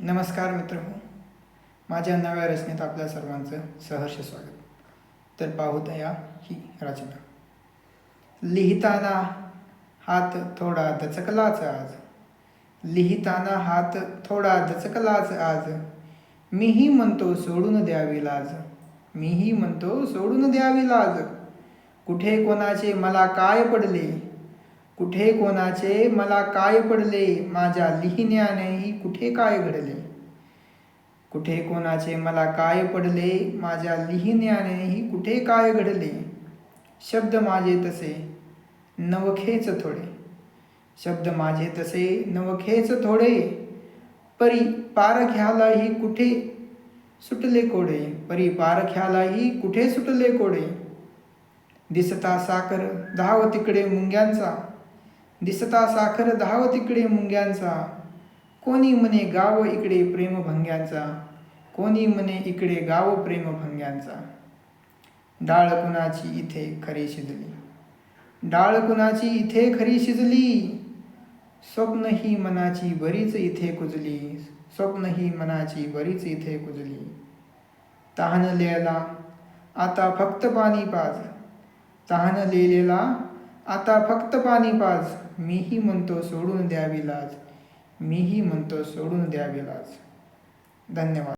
नमस्कार मित्र माझ्या नव्या रचनेत आपल्या सर्वांचं सहर्ष स्वागत. तर पाहुतया ही रचना. लिहिताना हात थोडा दचकलाच आज. लिहिताना हात थोडा दचकलाच आज. मीही म्हणतो सोडून द्यावी लाज. मीही म्हणतो सोडून द्यावी लाज. कुठे कोणाचे मला काय पडले? कुठे कोणाचे मला काय पडले माझ्या लिहिण्यानेही कुठे काय घडले? कुठे कोणाचे मला काय पडले माझ्या लिहिण्यानेही कुठे काय घडले? शब्द माझे तसे नवखेच थोडे. शब्द माझे तसे नवखेच थोडे. परी पारख्यालाही कुठे सुटले कोडे? परी पारख्यालाही कुठे सुटले कोडे? दिसता साखर धाव तिकडे मुंग्यांचा. दिसता साखर धाव तिकडे मुंग्यांचा. कोणी म्हणे गाव इकडे प्रेमभंग्यांचा. कोणी म्हणे इकडे गाव प्रेमभंग्यांचा. डाळ कुणाची इथे खरी शिजली? डाळ कुणाची इथे खरी शिजली? स्वप्न ही मनाची बरीच इथे कुजली. स्वप्न ही मनाची बरीच इथे कुजली. तहानलेला आता फक्त पाणी पाज. तहानलेलेला आता फक्त पाणी पाज. मीही म्हणतो सोडून द्यावी लाज. मीही म्हणतो सोडून द्यावी लाज. धन्यवाद.